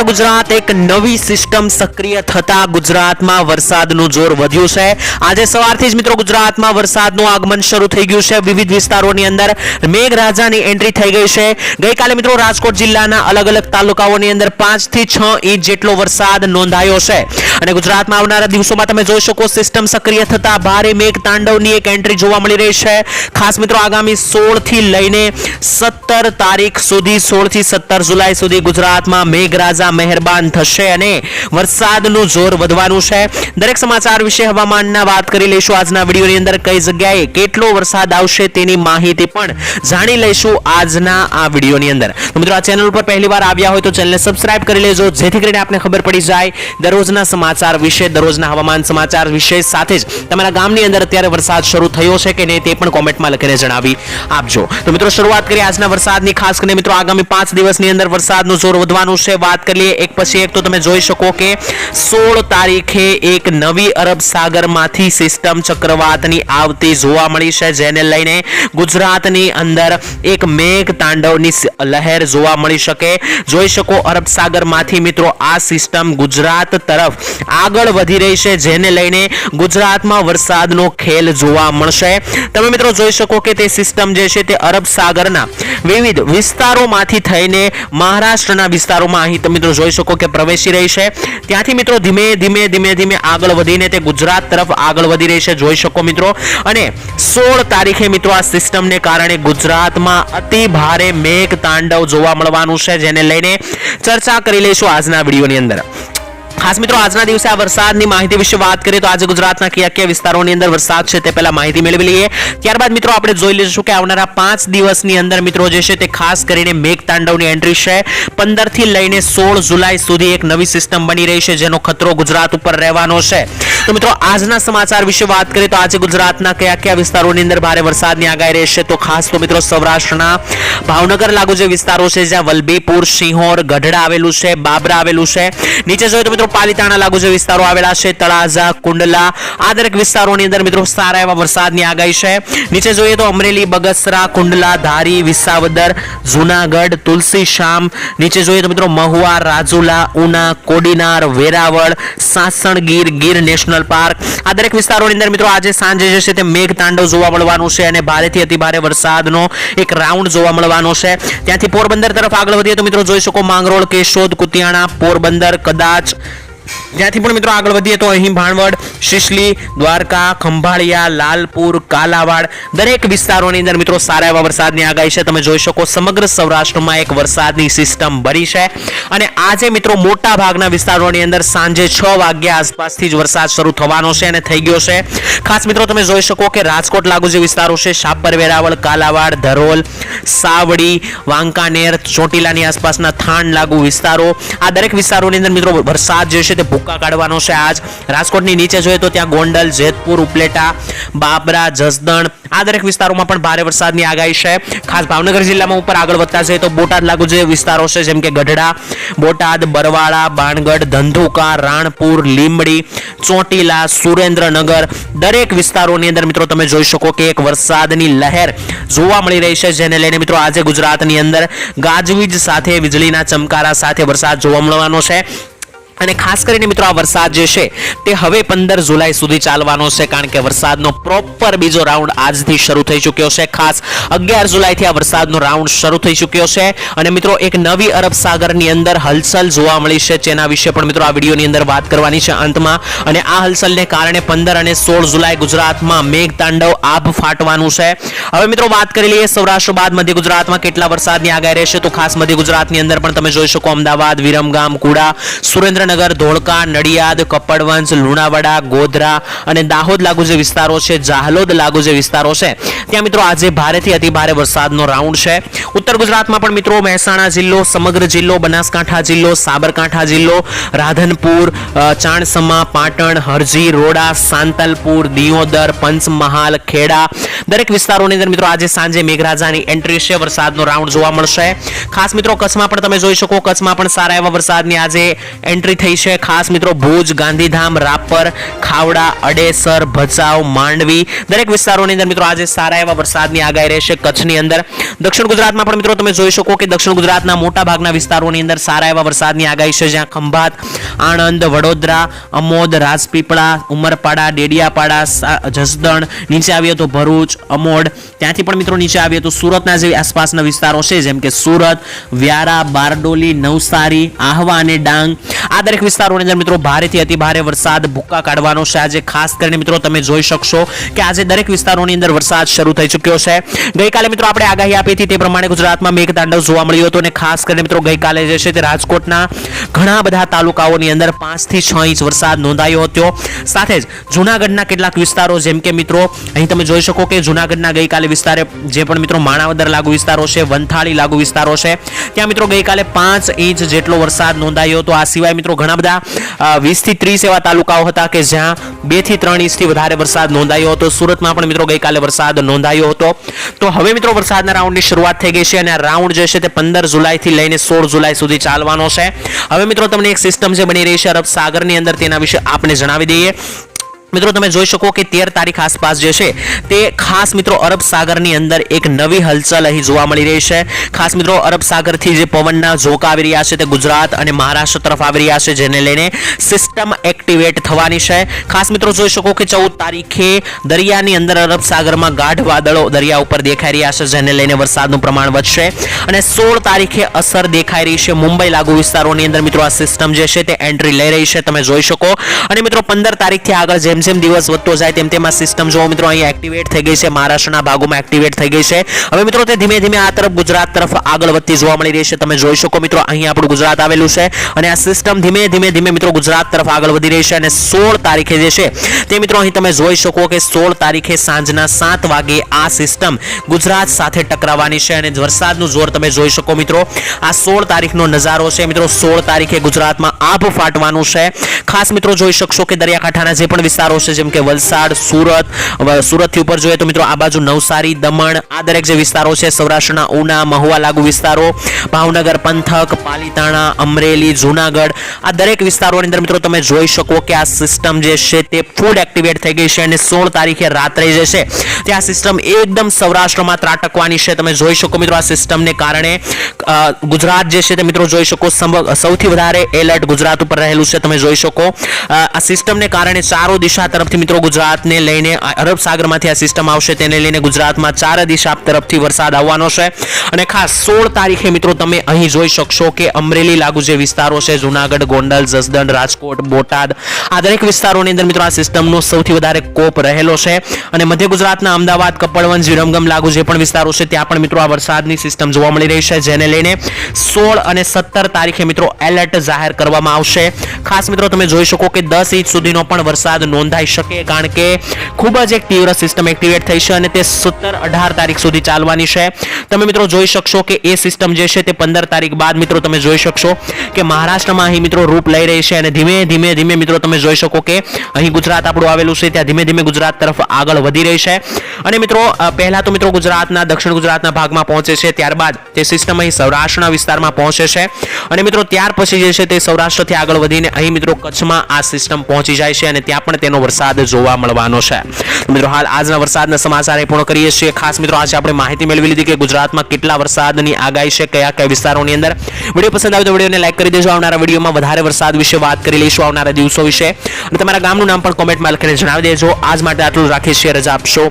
નમસ્કાર ગુજરાત એક નવી સિસ્ટમ સક્રિય થતા ગુજરાતમાં વરસાદનું જોર વધ્યું છે. આજે સવારથી જ મિત્રો ગુજરાતમાં વરસાદનું આગમન શરૂ થઈ ગયું છે. વિવિધ વિસ્તારોની અંદર મેઘરાજાની એન્ટ્રી થઈ ગઈ છે. ગઈકાલે મિત્રો રાજકોટ જિલ્લાના અલગ અલગ તાલુકાઓની અંદર પાંચથી છ ઇંચ જેટલો વરસાદ નોંધાયો છે. અને ગુજરાતમાં આવનારા દિવસોમાં તમે જોઈ શકો સિસ્ટમ સક્રિય થતા ભારે મેઘ તાંડવની એક એન્ટ્રી જોવા મળી રહી છે. ખાસ મિત્રો આગામી સોળથી લઈને સત્તર તારીખ સુધી સોળથી સત્તર જુલાઈ સુધી ગુજરાતમાં મેઘરાજા મહેરબાન થશે અને વરસાદનું જોર વધવાનું છે. દરેક સમાચાર વિશે હવામાનના વાત કરી લઈશું. આજના વિડીયોની અંદર કઈ જગ્યાએ કેટલો વરસાદ આવશે તેની માહિતી પણ જાણી લઈશું આજના આ વિડીયોની અંદર. તો મિત્રો, આ ચેનલ ઉપર પહેલી વાર આવ્યા હોય તો ચેનલને સબસ્ક્રાઇબ કરી લેજો, જેથી કરીને આપને ખબર પડી જાય દરરોજના સમાચાર વિશે, દરરોજના હવામાન સમાચાર વિશે. સાથે જ તમારા ગામની અંદર અત્યારે વરસાદ શરૂ થયો છે કે નહીં તે પણ કોમેન્ટમાં લખીને જણાવી આપજો. તો મિત્રો, શરૂઆત કરીએ આજના વરસાદની. ખાસ કરીને મિત્રો, આગામી પાંચ દિવસની અંદર વરસાદનું જોર વધવાનું છે. વાત કરીએ એક પછી એક તો તમે જોઈ શકો કે સોળ તારીખે એક નવી અરબ સાગરમાંથી સિસ્ટમ ચક્રવાતની આવતી જોવા મળી છે, જેને લઈને ગુજરાતની અંદર એક મેઘ તાંડવની લહેર જોવા મળી શકે. જોઈ શકો અરબ સાગરમાંથી મિત્રો આ સિસ્ટમ ગુજરાત તરફ આગળ વધી રહી છે, જેને લઈને ગુજરાતમાં વરસાદનો ખેલ જોવા મળશે. તમે મિત્રો જોઈ શકો કે તે સિસ્ટમ જે છે તે અરબ સાગરના વિવિધ વિસ્તારોમાંથી થઈને મહારાષ્ટ્રના વિસ્તારોમાં અહીં તમે મિત્રો જોઈ શકો કે પ્રવેશી રહી છે. ત્યાંથી મિત્રો ધીમે ધીમે ધીમે ધીમે આગળ વધીને તે ગુજરાત તરફ આગળ વધી રહી છે. જોઈ શકો મિત્રો. અને સોળ તારીખે મિત્રો આ સિસ્ટમને કારણે ગુજરાતમાં અતિ ભારે મેઘ તાંડવ જોવા મળવાનું છે, જેને લઈને ચર્ચા કરી લઈશું આજના વિડીયોની અંદર. ખાસ મિત્રો, આજના દિવસે આ વરસાદની માહિતી વિશે વાત કરીએ તો આજે ગુજરાતના કયા કયા વિસ્તારોની અંદર વરસાદ છે તે પહેલા માહિતી મેળવી લઈએ. ત્યારબાદ મિત્રો, આપણે જોઈ લઈશું કે આવનારા પાંચ દિવસની અંદર મિત્રો જે છે તે ખાસ કરીને મેઘ તાંડવની એન્ટ્રી છે. પંદરથી લઈને સોળ જુલાઈ સુધી એક નવી સિસ્ટમ બની રહી છે જેનો ખતરો ગુજરાત ઉપર રહેવાનો છે. તો મિત્રો, આજના સમાચાર વિશે વાત કરીએ તો આજે ગુજરાતના કયા કયા વિસ્તારોની અંદર ભારે વરસાદની આગાહી રહેશે તો ખાસ તો મિત્રો, સૌરાષ્ટ્રના ભાવનગર લાગુ જે વિસ્તારો છે, જ્યાં વલભીપુર સિંહોર ગઢડા આવેલું છે, બાબરા આવેલું છે. નીચે જોઈએ તો મિત્રો પાલીતાણા લાગુ જે વિસ્તારો આવેલા છે, તળાજા, કુંડલા, આ દરેક વિસ્તારોની અંદર મિત્રો સારા એવા વરસાદની આગાહી છે. નીચે જોઈએ તો અમરેલી, બગસરા, કુંડલા, ધારી, વિસાવદર, જુનાગઢ, તુલસી, શામ. નીચે જોઈએ તો મિત્રો મહુવા, રાજુલા, ઉના, કોડીનાર, વેરાવળ, સાસણગીર, ગીર નેશનલ પાર્ક. આ દરેક વિસ્તારોની અંદર મિત્રો આજે સાંજે જે છે તે મેઘ તાંડવ જોવા મળવાનું છે અને ભારેથી અતિ ભારે વરસાદનો એક રાઉન્ડ જોવા મળવાનો છે. ત્યાંથી પોરબંદર તરફ આગળ વધીએ તો મિત્રો જોઈ શકો માંગરોળ, કેશોદ, કુતિયાણા, પોરબંદર, કદાચ ત્યાંથી પણ મિત્રો આગળ વધીએ તો અહીં ભાણવડ, શિશલી, દ્વારકા, ખંભાળિયા, લાલપુર, કાલાવાડ દરેક વિસ્તારોની અંદર મિત્રો સારા એવા વરસાદની આગાહી છે. તમે જોઈ શકો સમગ્ર સૌરાષ્ટ્રમાં એક વરસાદની સિસ્ટમ બની છે. અને આજે મિત્રો મોટા ભાગના વિસ્તારોની અંદર સાંજે છ વાગ્યા આસપાસથી જ વરસાદ શરૂ થવાનો છે અને થઈ ગયો છે. ખાસ મિત્રો તમે જોઈ શકો કે રાજકોટ લાગુ જે વિસ્તારો છે, શાપર, વેરાવળ, કાલાવાડ, ધરોલ, સાવડી, વાંકાનેર, ચોટીલાની આસપાસના થાણ લાગુ વિસ્તારો. આ દરેક વિસ્તારોની અંદર મિત્રો વરસાદ જે છે તે કાઢવાનો છે આજ. રાજકોટની નીચે જોઈએ તો ત્યાં ગોંડલ, જેતપુર, ઉપલેટા, બાબરા, જસદણ આ દરેક વિસ્તારોમાં પણ ભારે વરસાદની આગાહી છે. ખાસ ભાવનગર જિલ્લામાં ઉપર આગળ વધતા જઈએ તો બોટાદ લાગુ જે વિસ્તારો છે, જેમ કે ગઢડા, બોટાદ, બરવાળા, બાણગઢ, ધંધુકા, રાણપુર, લીંબડી, ચોટીલા, સુરેન્દ્રનગર દરેક વિસ્તારોની અંદર મિત્રો તમે જોઈ શકો કે એક વરસાદની લહેર જોવા મળી રહી છે, જેને લઈને મિત્રો આજે ગુજરાતની અંદર ગાજવીજ સાથે, વીજળીના ચમકારા સાથે વરસાદ જોવા મળવાનો છે. અને ખાસ કરીને મિત્રો આ વરસાદ જે છે, તે હવે પંદર જુલાઈ સુધી ચાલવાનો છે, કારણ કે વરસાદનો પ્રોપર બીજો રાઉન્ડ આજથી શરૂ થઈ ચૂક્યો છે. ખાસ અગિયાર જુલાઈથી આ વરસાદનો રાઉન્ડ શરૂ થઈ ચૂક્યો છે. અને મિત્રો, એક નવી અરબ સાગરની અંદર હલચલ જોવા મળી છે, જેના વિશે પણ મિત્રો આ વિડીયોની અંદર વાત કરવાની છે અંતમાં. અને આ હલચલને કારણે પંદર અને સોળ જુલાઈ ગુજરાતમાં મેઘ તાંડવ આભ ફાટવાનું છે. હવે મિત્રો, વાત કરી લઈએ સૌરાષ્ટ્ર બાદ મધ્ય ગુજરાતમાં કેટલા વરસાદની આગાહી રહેશે, તો ખાસ મધ્ય ગુજરાતની અંદર પણ તમે જોઈ શકો અમદાવાદ, વિરમગામ, કુડા સુરેન્દ્રનગર ધોળકા, નડિયાદ કપડવંશ લુણાવાડા, ગોધરા અને દાહોદ લાગુ જે વિસ્તારો છે, જાહલોદ લાગુ જે વિસ્તારો છે, ત્યાં મિત્રો આજે ભારેથી અતિ ભારે વરસાદનો રાઉન્ડ છે. ઉત્તર ગુજરાતમાં પણ મિત્રો મહેસાણા જિલ્લો, સમગ્ર જિલ્લો, બનાસકાંઠા જિલ્લો, સાબરકાંઠા જિલ્લો, રાધનપુર ચાણસમા, પાટણ, હરજી, રોડા, સાંતલપુર, દિયોદર, પંચમહાલ, ખેડા દરેક વિસ્તારોની અંદર મિત્રો આજે સાંજે મેઘરાજાની એન્ટ્રી છે, વરસાદનો રાઉન્ડ જોવા મળશે. ખાસ મિત્રો કચ્છમાં પણ તમે જોઈ શકો, કચ્છમાં પણ સારા એવા વરસાદની આજે એન્ટ્રી થઈ છે. ખાસ મિત્રો, ભુજ, ગાંધીધામ, રાપર, ખાવડા, અડેસર, ભચાઉ, માંડવી દરેક વિસ્તારોની અંદર મિત્રો આજે સારા એવા વરસાદની આગાહી રહેશે કચ્છની અંદર. દક્ષિણ ગુજરાતમાં પણ મિત્રો તમે જોઈ શકો કે દક્ષિણ ગુજરાતના મોટા ભાગના વિસ્તારોની અંદર સારા એવા વરસાદની આગાહી છે. જ્યાં ખંભાત, આણંદ, વડોદરા, અમોદ, રાજપીપળા, ઉમરપાડા, ડેડિયાપાડા જસદણ, નીચે આવીએ તો ભરૂચ, અમોડ. ત્યાંથી પણ મિત્રો નીચે આવીએ તો સુરતના જે આસપાસના વિસ્તારો છે, જેમ કે સુરત, વ્યારા, બારડોલી, નવસારી, આહવા અને ડાંગ. આ દરેક વિસ્તારોની અંદર મિત્રો ભારેથી અતિ ભારે વરસાદ ભૂક્કા કાઢવાનો છે. આજે ખાસ કરીને મિત્રો તમે જોઈ શકશો કે આજે દરેક વિસ્તારોની અંદર વરસાદ શરૂ થઈ ચૂક્યો છે. ગઈકાલે મિત્રો આપણે આગાહી આપી હતી તે પ્રમાણે ગુજરાતમાં મેઘતાંડવ જોવા મળ્યું હતું અને ખાસ કરીને મિત્રો ગઈકાલે જે છે તે રાજકોટના ઘણા બધા તાલુકાઓની અંદર પાંચથી છ ઇંચ વરસાદ નોંધાયો હતો. સાથે જ જૂનાગઢના કેટલાક વિસ્તારો જેમ કે મિત્રો અહીં તમે જોઈ શકો કે જૂનાગઢના ગઈકાલે વિસ્તારે જે પણ મિત્રો માણાવદર લાગુ વિસ્તારો છે, વંથાળી લાગુ વિસ્તારો છે. ત્યાં મિત્રો ગઈકાલે પાંચ ઇંચ જેટલો વરસાદ નોંધાયો હતો. આ સિવાય મિત્રો ઘણા બધા વીસથી ત્રીસ એવા તાલુકાઓ હતા કે જ્યાં બેથી ત્રણ ઇંચથી વધારે વરસાદ નોંધાયો હતો. સુરતમાં પણ મિત્રો ગઈકાલે વરસાદ નોંધાયો હતો. તો હવે મિત્રો વરસાદના રાઉન્ડની શરૂઆત થઈ ગઈ છે અને આ રાઉન્ડ જે છે તે પંદર જુલાઈથી લઈને સોળ જુલાઈ સુધી ચાલવાનો છે. હવે મિત્રો તમને એક સિસ્ટમ જે બની રહી છે અરબ સાગરની અંદર તેના વિશે આપણે જણાવી દઈએ. મિત્રો, તમે જોઈ શકો કે તેર તારીખ આસપાસ જે છે, તે ખાસ મિત્રો અરબ સાગરની અંદર એક નવી હલચલ અહીં જોવા મળી રહી છે. ખાસ મિત્રો, અરબ સાગરથી જે પવનના ઝોકા આવી રહ્યા છે, તે ગુજરાત અને મહારાષ્ટ્ર તરફ આવી રહ્યા છે, જેને લઈને સિસ્ટમ એક્ટિવેટ થવાની છે. ખાસ મિત્રો, જોઈ શકો કે ચૌદ તારીખે દરિયાની અંદર અરબ સાગરમાં ગાઢ વાદળો દરિયા ઉપર દેખાઈ રહ્યા છે, જેને લઈને વરસાદનું પ્રમાણ વધશે. અને સોળ તારીખે અસર દેખાઈ રહી છે, મુંબઈ લાગુ વિસ્તારોની અંદર મિત્રો, આ સિસ્ટમ જે છે, તે એન્ટ્રી લઈ રહી છે, તમે જોઈ શકો. અને મિત્રો, પંદર તારીખથી આગળ જેમ જેમ દિવસ વધતો જાય તેમ તેમ આ સિસ્ટમ જો મિત્રો અહીં એક્ટિવેટ થઈ ગઈ છે, મહારાષ્ટ્રના ભાગોમાં એક્ટિવેટ થઈ ગઈ છે. હવે મિત્રો તે ધીમે ધીમે આ તરફ ગુજરાત તરફ આગળ વધતી જોવા મળી રહી છે. તમે જોઈ શકો મિત્રો અહીં આપણું ગુજરાત આવેલું છે અને આ સિસ્ટમ ધીમે ધીમે ધીમે મિત્રો ગુજરાત તરફ આગળ વધી રહી છે અને સોળ તારીખે જે છે તે મિત્રો અહીં તમે જોઈ શકો કે સોળ તારીખે સાંજના સાત વાગે આ સિસ્ટમ ગુજરાત સાથે ટકરાવવાની છે અને વરસાદનું જોર તમે જોઈ શકો મિત્રો. આ સોળ તારીખનો નજારો છે મિત્રો. સોળ તારીખે ગુજરાતમાં આભ ફાટવાનું છે. ખાસ મિત્રો જોઈ શકશો કે દરિયાકાંઠાના જે પણ વિસ્તારો છે, જેમ કે વલસાડ, સુરત. સુરતથી ઉપર જોઈએ તો મિત્રો આ બાજુ નવસારી, દમણ, આ દરેક જે વિસ્તારો છે, સૌરાષ્ટ્રના ઉના, મહુવા લાગુ વિસ્તારો, ભાવનગર, પંથક, પાલીતાણા, અમરેલી, જુનાગઢ, આ દરેક વિસ્તારોની અંદર મિત્રો તમે જોઈ શકો કે આ સિસ્ટમ જે છે તે ફૂડ એક્ટિવેટ થઈ ગઈ છે અને સોળ તારીખે રાત્રે જે છે તે આ સિસ્ટમ એકદમ સૌરાષ્ટ્રમાં ત્રાટકવાની છે. તમે જોઈ શકો મિત્રો આ સિસ્ટમને કારણે ગુજરાત જે છે તે મિત્રો જોઈ શકો સૌથી વધારે એલર્ટ ગુજરાત ઉપર રહેલું છે. તમે જોઈ શકો આ સિસ્ટમને કારણે ચારો દિશા તરફથી મિત્રો ગુજરાતને લઈને અરબ સાગરમાંથી આ સિસ્ટમ આવશે તેને લઈને ગુજરાતમાં ચાર દિશા તરફથી વરસાદ આવવાનો છે. અને ખાસ સોળ તારીખે મિત્રો તમે અહીં જોઈ શકશો કે અમરેલી લાગુ જે વિસ્તારો છે, જુનાગઢ, ગોંડલ, જસદણ, રાજકોટ, બોટાદ, આ દરેક વિસ્તારોની અંદર મિત્રો આ સિસ્ટમનો સૌથી વધારે કોપ રહેલો છે. અને મધ્ય ગુજરાતના અમદાવાદ, કપડવંજ, વિરમગમ લાગુ જે પણ વિસ્તારો છે, ત્યાં પણ મિત્રો આ વરસાદની સિસ્ટમ જોવા મળી રહી છે, જેને લઈને સોળ અને સત્તર તારીખે મિત્રો એલર્ટ જાહેર કરવામાં આવશે. ખાસ મિત્રો તમે જોઈ શકો કે દસ ઇંચ સુધીનો પણ વરસાદ નોંધાઈ શકે, કારણ કે ખૂબ જ એક તીવ્ર સિસ્ટમ એક્ટિવેટ થઈ છે અને તે સત્તર અઢાર તારીખ સુધી ચાલવાની છે. તમે મિત્રો જોઈ શકશો કે એ સિસ્ટમ જે છે તે પંદર તારીખ બાદ મિત્રો તમે જોઈ શકશો કે મહારાષ્ટ્રમાં અહીં મિત્રો રૂપ લઈ રહી છે અને ધીમે ધીમે ધીમે મિત્રો તમે જોઈ શકો કે અહીં ગુજરાત આપણું આવેલું છે, ત્યાં ધીમે ધીમે ગુજરાત તરફ આગળ વધી રહી છે. અને મિત્રો પહેલાં તો મિત્રો ગુજરાતના, દક્ષિણ ગુજરાતના ભાગમાં પહોંચે છે, ત્યારબાદ તે સિસ્ટમ અહીં સૌરાષ્ટ્રના વિસ્તારમાં પહોંચે છે. અને મિત્રો, ત્યાર પછી જે છે તે સૌરાષ્ટ્રથી આગળ વધીને અહીં મિત્રો કચ્છમાં આ સિસ્ટમ પહોંચી જાય છે અને ત્યાં પણ તેનો વરસાદ જોવા મળવાનો છે. મિત્રો હાલ આજના વરસાદના સમાચાર પૂર્ણ કરીએ છીએ. ખાસ મિત્રો આજે આપણે માહિતી મેળવી લીધી કે ગુજરાતમાં કેટલા વરસાદની આગાહી છે, કયા કયા વિસ્તારોની અંદર. વીડિયો પસંદ આવે તો વિડીયોને લાઈક કરી દેજો. આવનારા વિડીયોમાં વધારે વરસાદ વિશે વાત કરી લઈશું આવનારા દિવસો વિશે. અને તમારા ગામનું નામ પણ કોમેન્ટમાં લખીને જણાવી દેજો. આજ માટે આટલું રાખીએ છીએ. રજા આપશો.